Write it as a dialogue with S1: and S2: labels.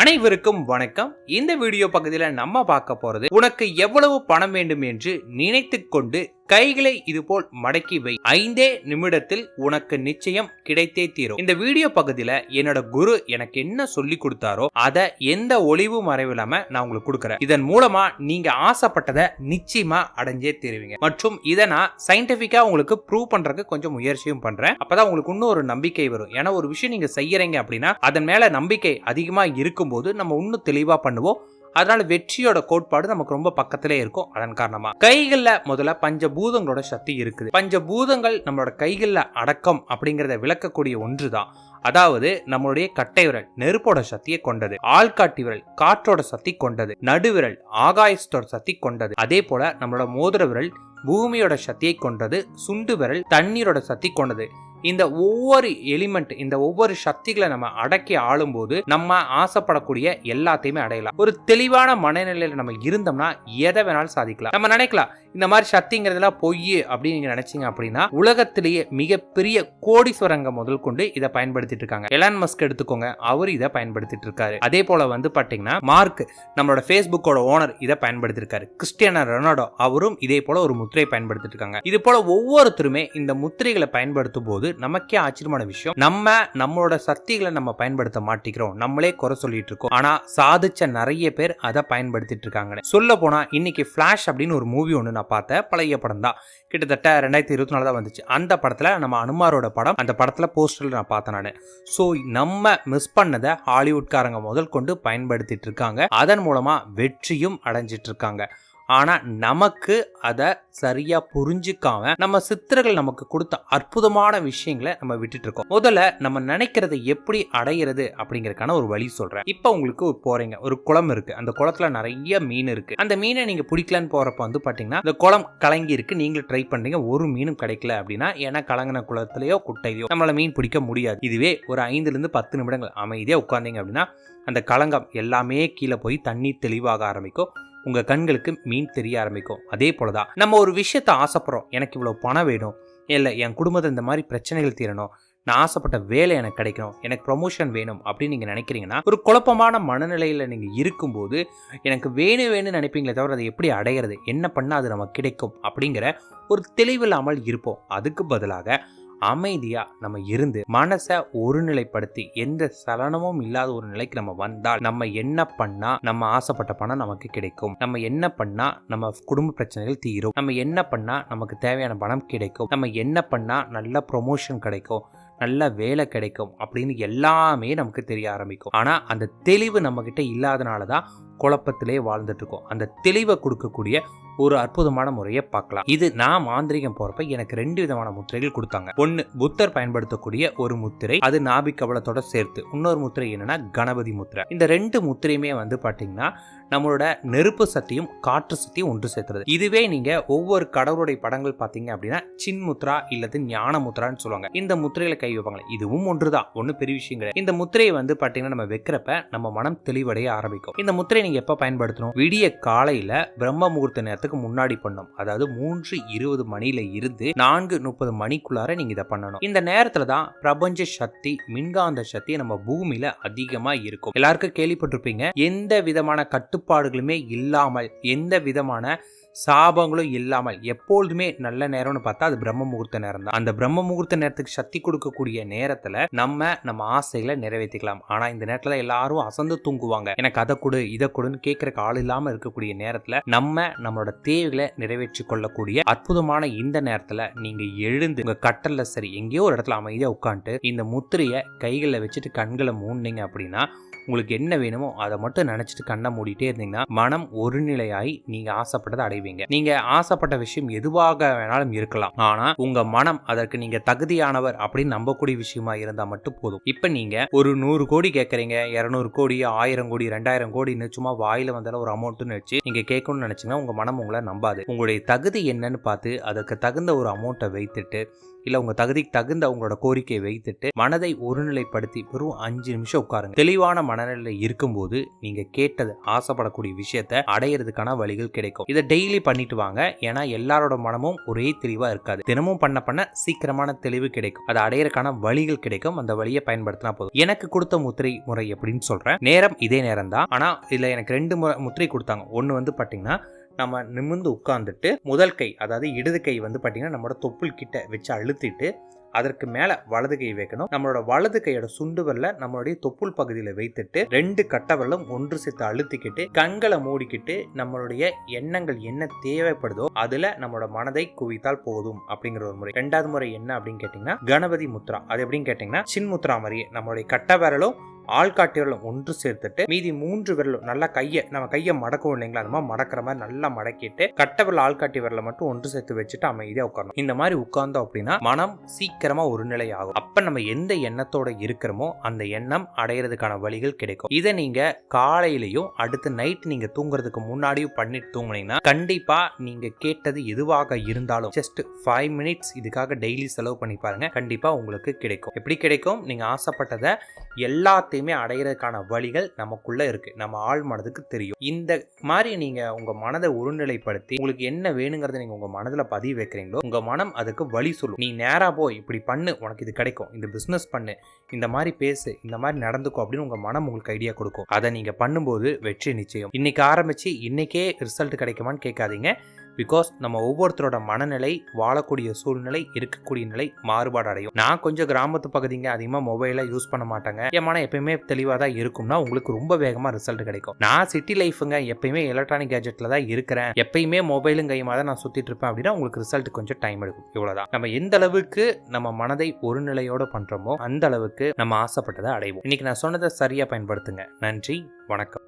S1: அனைவருக்கும் வணக்கம். இந்த வீடியோ பகுதியில் நம்ம பார்க்க போறது உனக்கு எவ்வளவு பணம் வேண்டும் என்று நினைத்து கொண்டு கைகளை இதுபோல் மடக்கி வை. ஐந்தே நிமிடத்தில் உனக்கு நிச்சயம் கிடைத்தே தீரும். இந்த வீடியோ பகுதியில என்னோட குரு எனக்கு என்ன சொல்லி கொடுத்தாரோ அதை எந்த ஒளிவு மறைவில்லாம நான் உங்களுக்கு கொடுக்குறேன். இதன் மூலமா நீங்க ஆசைப்பட்டதை நிச்சயமா அடைஞ்சே தீருவீங்க. மற்றும் இதை நான் சயின்டிபிக்கா உங்களுக்கு ப்ரூவ் பண்றதுக்கு கொஞ்சம் முயற்சியும் பண்றேன். அப்பதான் உங்களுக்கு இன்னும் ஒரு நம்பிக்கை வரும். ஏன்னா ஒரு விஷயம் நீங்க செய்யறீங்க அப்படின்னா அதன் மேல நம்பிக்கை அதிகமா இருக்கும்போது நம்ம இன்னும் தெளிவா பண்ணுவோம். அதனால வெற்றியோட கோட்பாடு நமக்கு ரொம்ப பக்கத்திலே இருக்கும். அதன் காரணமா கைகள்ல முதல்ல பஞ்சபூதங்களோட சக்தி இருக்குது. பஞ்சபூதங்கள் நம்மளோட கைகள்ல அடக்கம் அப்படிங்கறத விளக்கக்கூடிய ஒன்றுதான். அதாவது நம்மளுடைய கட்டை விரல் நெருப்போட சக்தியை கொண்டது. ஆள்காட்டி விரல் காற்றோட சக்தி கொண்டது. நடுவிரல் ஆகாயத்தோட சக்தி கொண்டது. அதே போல நம்மளோட மோதிர விரல் பூமியோட சக்தியை கொண்டது. சுண்டு விரல் தண்ணீரோட சக்தி கொண்டது. இந்த ஒவ்வொரு எலிமெண்ட் இந்த ஒவ்வொரு சக்திகளை நம்ம அடக்கி ஆளும்போது நம்ம ஆசைப்படக்கூடிய எல்லாத்தையுமே அடையலாம். ஒரு தெளிவான மனநிலையில் நம்ம இருந்தோம்னா எதை வேணாலும் சாதிக்கலாம். நம்ம நினைக்கலாம் இந்த மாதிரி சக்திங்கிறதுலாம் பொய் அப்படின்னு நீங்க நினைச்சீங்க அப்படின்னா உலகத்திலேயே மிகப்பெரிய கோடீஸ்வரங்க முதல் கொண்டு இதை பயன்படுத்திட்டு இருக்காங்க. எலான் மஸ்க் எடுத்துக்கோங்க அவர் இதை பயன்படுத்திட்டு இருக்காரு. அதே போல வந்து பாத்தீங்கன்னா மார்க் நம்மளோட ஃபேஸ்புக்கோட ஓனர் இதை பயன்படுத்திருக்காரு கிறிஸ்டியானா ரொனால்டோ அவரும் இதே போல ஒரு முத்திரையை பயன்படுத்திட்டு இருக்காங்க. இது போல ஒவ்வொருத்தருமே இந்த முத்திரைகளை பயன்படுத்தும் போது நமக்கே ஆச்சரியமான விஷயம். நம்ம நம்மளோட சக்திகளை நம்ம பயன்படுத்த மாட்டிக்கிறோம். நம்மளே குறை சொல்லிட்டு இருக்கோம். ஆனா சாதிச்ச நிறைய பேர் அதை பயன்படுத்திட்டு இருக்காங்க சொல்ல போனா இன்னைக்கு ஃபிளாஷ் அப்படின்னு ஒரு மூவி ஒன்று நான் பார்த்தேன். பழைய படம் தான். கிட்டத்தட்ட ரெண்டாயிரத்தி இருபத்தி நாலு தான் வந்துச்சு. அந்த படத்துல நம்ம அனுமாரோட படம் அந்த படத்துல போஸ்டர்ல நான் பார்த்தேன் நான். ஸோ நம்ம மிஸ் பண்ணதை ஹாலிவுட்காரங்க முதல் கொண்டு பயன்படுத்திட்டு இருக்காங்க. அதன் மூலமா வெற்றியும் அடைஞ்சிட்டு இருக்காங்க. ஆனால் நமக்கு அதை சரியாக புரிஞ்சுக்காம நம்ம சித்தர்கள் நமக்கு கொடுத்த அற்புதமான விஷயங்களை நம்ம விட்டுட்டு இருக்கோம் முதல்ல நம்ம நினைக்கிறத எப்படி அடையிறது அப்படிங்கறக்கான ஒரு வழி சொல்றேன். இப்போ உங்களுக்கு போகிறீங்க போறீங்க. ஒரு குளம் இருக்கு. அந்த குளத்துல நிறைய மீன் இருக்கு. அந்த மீனை நீங்க பிடிக்கலன்னு போறப்ப வந்து பாத்தீங்கன்னா இந்த குளம் கலங்கி இருக்கு. நீங்களும் ட்ரை பண்றீங்க. ஒரு மீனும் கிடைக்கல அப்படின்னா ஏன்னா கலங்கின குளத்திலேயோ குட்டையிலையோ நம்மளால மீன் பிடிக்க முடியாது. இதுவே ஒரு ஐந்துல இருந்து பத்து நிமிடங்கள் அமைதியாக உட்கார்ந்தீங்க அப்படின்னா அந்த கலங்கம் எல்லாமே கீழே போய் தண்ணி தெளிவாக ஆரம்பிக்கும். உங்க கண்களுக்கு மீன் தெரிய ஆரம்பிக்கும். அதே போலதான் நம்ம ஒரு விஷயத்த ஆசைப்படுறோம். எனக்கு இவ்வளவு பணம் வேணும். இல்லை என் குடும்பத்தில் இந்த மாதிரி பிரச்சனைகள் தீரணும். நான் ஆசைப்பட்ட வேலை எனக்கு கிடைக்கணும். எனக்கு ப்ரொமோஷன் வேணும் அப்படின்னு நீங்கள் நினைக்கிறீங்கன்னா ஒரு குழப்பமான மனநிலையில் நீங்கள் இருக்கும்போது எனக்கு வேணும் வேணும்னு நினைப்பீங்களே தவிர அதை எப்படி அடையிறது? என்ன பண்ணால் அது நமக்கு கிடைக்கும்? அப்படிங்கிற ஒரு தெளிவில்லாமல் இருப்போம். அதுக்கு பதிலாக அமைதியாக நம்ம இருந்து மனசை ஒருநிலைப்படுத்தி எந்த சலனமும் இல்லாத ஒரு நிலைக்கு நம்ம வந்தால் நம்ம என்ன பண்ணால் நம்ம ஆசைப்பட்ட பணம் நமக்கு கிடைக்கும். நம்ம என்ன பண்ணால் நம்ம குடும்ப பிரச்சனைகள் தீரும். நம்ம என்ன பண்ணால் நமக்கு தேவையான பணம் கிடைக்கும். நம்ம என்ன பண்ணால் நல்ல ப்ரொமோஷன் கிடைக்கும். நல்ல வேலை கிடைக்கும் அப்படின்னு எல்லாமே நமக்கு தெரிய ஆரம்பிக்கும். ஆனால் அந்த தெளிவு நம்மக்கிட்ட இல்லாதனால தான் குழப்பத்திலே வாழ்ந்துட்டு இருக்கோம். அந்த தெளிவை கொடுக்கக்கூடிய ஒரு அற்புதமான முறையை பார்க்கலாம். இது நான் மாந்திரிகம் போறப்ப எனக்கு ரெண்டு விதமான முத்திரைகள் கொடுத்தாங்க. ஒன்னு புத்தர் பயன்படுத்தக்கூடிய ஒரு முத்திரை அது நாபிக் கவலத்தோட சேர்த்து. இன்னொரு முத்திரை என்னன்னா கணபதி முத்திரை. இந்த ரெண்டு முத்திரையுமே வந்து பாத்தீங்கன்னா நம்மளோட நெருப்பு சக்தியும் காற்று சக்தியும் ஒன்று சேர்த்துறது இதுவே நீங்க ஒவ்வொரு கடவுளுடைய படங்கள் பார்த்தீங்க அப்படின்னா சின் முத்ரா இல்லது ஞான முத்ரான்னு சொல்லுவாங்க. இந்த முத்திரையில கை வைப்பாங்க இதுவும் ஒன்றுதான். ஒன்றும் பெரிய விஷயம் கிடையாது. இந்த முத்திரையை வந்து பாத்தீங்கன்னா நம்ம வைக்கிறப்ப நம்ம மனம் தெளிவடைய ஆரம்பிக்கும். இந்த முத்திரை நீங்க எப்ப பயன்படுத்தணும்? விடிய காலையில பிரம்ம முகூர்த்த நேரத்துக்கு முன்னாடி பண்ணும் அதாவது மூன்று இருபது மணியில இருந்து நான்கு முப்பது மணிக்குள்ளார நீங்க இதை பண்ணணும். இந்த நேரத்துல தான் பிரபஞ்ச சக்தி மின்காந்த சக்தி நம்ம பூமியில அதிகமா இருக்கும். எல்லாருக்கும் கேள்விப்பட்டிருப்பீங்க எந்த விதமான கட்டு கட்டுப்பாடுகளுமே இல்லாமல் எந்த விதமான சாபங்களும் இல்லாமல் எப்பொழுதுமே நல்ல நேரம்னு பார்த்தா அது பிரம்ம முகூர்த்த நேரம் தான் அந்த பிரம்ம முகூர்த்த நேரத்துக்கு சக்தி கொடுக்கக்கூடிய நேரத்துல நம்ம நம்ம ஆசைகளை நிறைவேற்றிக்கலாம். ஆனா இந்த நேரத்துல எல்லாரும் அசந்து தூங்குவாங்க. எனக்கு அதை கொடு இதை கொடுன்னு கேட்கறக்கு ஆள் இல்லாம இருக்கக்கூடிய நேரத்துல நம்ம நம்மளோட தேவைகளை நிறைவேற்றி கொள்ளக்கூடிய அற்புதமான இந்த நேரத்துல நீங்க எழுந்து உங்க கட்டல்ல சரி எங்கேயோ ஒரு இடத்துல அமைதியா உட்காந்துட்டு இந்த முத்திரையை கைகளில் வச்சுட்டு கண்களை மூடினீங்க அப்படின்னா உங்களுக்கு என்ன வேணுமோ அதை மட்டும் நினைச்சிட்டு கண்ணை மூடிட்டே இருந்தீங்கன்னா மனம் ஒருநிலையாகி நீங்க ஆசைப்பட்டதை அடைவீங்க. நீங்க ஆசைப்பட்ட விஷயம் எதுவாக வேணாலும் இருக்கலாம். ஆனா உங்க மனம் அதற்கு நீங்க தகுதியானவர் அப்படின்னு நம்பக்கூடிய விஷயமா இருந்தா மட்டும் போதும். இப்ப நீங்க ஒரு நூறு கோடி கேட்கறீங்க இருநூறு கோடி ஆயிரம் கோடி ரெண்டாயிரம் கோடின்னு சும்மா வாயில வந்தாலும் ஒரு அமௌண்ட்னு வச்சு நீங்க கேட்கணும்னு நினைச்சீங்கன்னா உங்க மனம் உங்களை நம்பாது. உங்களுடைய தகுதி என்னன்னு பார்த்து அதற்கு தகுந்த ஒரு அமௌண்ட்டை வைத்துட்டு இல்லை உங்கள் தகுதிக்கு தகுந்த உங்களோட கோரிக்கையை வைத்துட்டு மனதை ஒருநிலைப்படுத்தி வெறும் அஞ்சு நிமிஷம் உட்காருங்க. தெளிவான மனநிலை இருக்கும்போது நீங்கள் கேட்டது ஆசைப்படக்கூடிய விஷயத்த அடையிறதுக்கான வழிகள் கிடைக்கும். இதை டெய்லி பண்ணிட்டு வாங்க. ஏன்னா எல்லாரோட மனமும் ஒரே தெளிவாக இருக்காது. தினமும் பண்ண பண்ண சீக்கிரமான தெளிவு கிடைக்கும். அதை அடையிறதுக்கான வழிகள் கிடைக்கும். அந்த வழியை பயன்படுத்தினா போதும். எனக்கு கொடுத்த முத்திரை முறை எப்படின்னு சொல்கிறேன் நேரம் இதே நேரம் தான் ஆனால் இதில் எனக்கு ரெண்டு மு- முத்திரை கொடுத்தாங்க. ஒன்று வந்து பார்த்தீங்கன்னா நம்ம நிமிர்ந்து உட்காந்துட்டு முதல் கை அதாவது இடது கை வந்து பார்த்தீங்கன்னா நம்மளோட தொப்புள் கிட்ட வச்சு அழுத்திட்டு அதற்கு மேலே வலது கை வைக்கணும். நம்மளோட வலது கையோட சுண்டு நம்மளுடைய தொப்புள் பகுதியில் வைத்துட்டு ரெண்டு கட்டவரலும் ஒன்று சேர்த்து அழுத்திக்கிட்டு கண்களை மூடிக்கிட்டு நம்மளுடைய எண்ணங்கள் என்ன தேவைப்படுதோ அதில் நம்மளோட மனதை குவித்தால் போதும் அப்படிங்கிற ஒரு முறை. ரெண்டாவது முறை என்ன அப்படின்னு கேட்டிங்கன்னா கணபதி முத்ரா. அது எப்படின்னு கேட்டிங்கன்னா சின் முத்ரா மாதிரியே நம்மளுடைய கட்டவரலும் ஆள்காட்டி விரலும் ஒன்று சேர்த்துட்டு மீதி மூன்று விரலும் நல்லா கையை நம்ம கையை மடக்கும் இல்லைங்களா? அந்த மாதிரி மடக்கிற மாதிரி நல்லா மடக்கிட்டு கட்ட விரல் ஆள்காட்டி விரலை மட்டும் ஒன்று சேர்த்து வச்சுட்டு அமைதியாக உட்காரணும். இந்த மாதிரி உட்கார்ந்தோம் அப்படின்னா மனம் சீக்கிரமா ஒரு நிலை ஆகும் அப்ப நம்ம எந்த எண்ணத்தோட இருக்கிறோமோ அந்த எண்ணம் அடையிறதுக்கான வழிகள் கிடைக்கும். இதை நீங்க காலையிலையும் அடுத்து நைட் நீங்க தூங்குறதுக்கு முன்னாடியும் பண்ணிட்டு தூங்குனீங்கன்னா கண்டிப்பா நீங்க கேட்டது எதுவாக இருந்தாலும் ஜஸ்ட் ஃபைவ் மினிட்ஸ் இதுக்காக டெய்லி செலவு பண்ணி பாருங்க. கண்டிப்பா உங்களுக்கு கிடைக்கும். எப்படி கிடைக்கும்? நீங்க ஆசைப்பட்டதை எல்லாத்தையும் அடையிறதுக்கான வழிகள் நமக்குள்ளே இருக்குது நம்ம ஆள் மனதுக்கு தெரியும். இந்த மாதிரி நீங்கள் உங்கள் மனதை ஒருநிலைப்படுத்தி உங்களுக்கு என்ன வேணுங்கிறத நீங்கள் உங்கள் மனதில் பதிவு வைக்கிறீங்களோ உங்கள் மனம் அதுக்கு வழி சொல்லும். நீ நேராக போய் இப்படி பண்ணு உனக்கு இது கிடைக்கும். இந்த பிஸ்னஸ் பண்ணு இந்த மாதிரி பேசு இந்த மாதிரி நடந்துக்கும் அப்படின்னு உங்கள் மனம் உங்களுக்கு ஐடியா கொடுக்கும். அதை நீங்கள் பண்ணும்போது வெற்றி நிச்சயம். இன்னைக்கு ஆரம்பித்து இன்னைக்கே ரிசல்ட் கிடைக்குமான்னு கேட்காதீங்க. பிகாஸ் நம்ம ஒவ்வொருத்தரோட மனநிலை வாழக்கூடிய சூழ்நிலை இருக்கக்கூடிய நிலை மாறுபாடு அடையும் நான் கொஞ்சம் கிராமத்து பகுதிங்க அதிகமாக மொபைலை யூஸ் பண்ண மாட்டாங்க. என் மனம் எப்பயுமே தெளிவாக தான் இருக்கும்னா உங்களுக்கு ரொம்ப வேகமாக ரிசல்ட் கிடைக்கும். நான் சிட்டி லைஃபுங்க எப்பயுமே எலக்ட்ரானிக் கேஜெட்டில் தான் இருக்கிறேன். எப்பயுமே மொபைலும் கையுமா தான் நான் சுற்றிட்டு இருப்பேன் அப்படின்னா உங்களுக்கு ரிசல்ட் கொஞ்சம் டைம் எடுக்கும். இவ்வளோதான் நம்ம எந்த அளவுக்கு நம்ம மனதை ஒரு நிலையோடு பண்ணுறோமோ அந்த அளவுக்கு நம்ம ஆசைப்பட்டதை அடைவோம். இன்னைக்கு நான் சொன்னதை சரியாக பயன்படுத்துங்க. நன்றி வணக்கம்.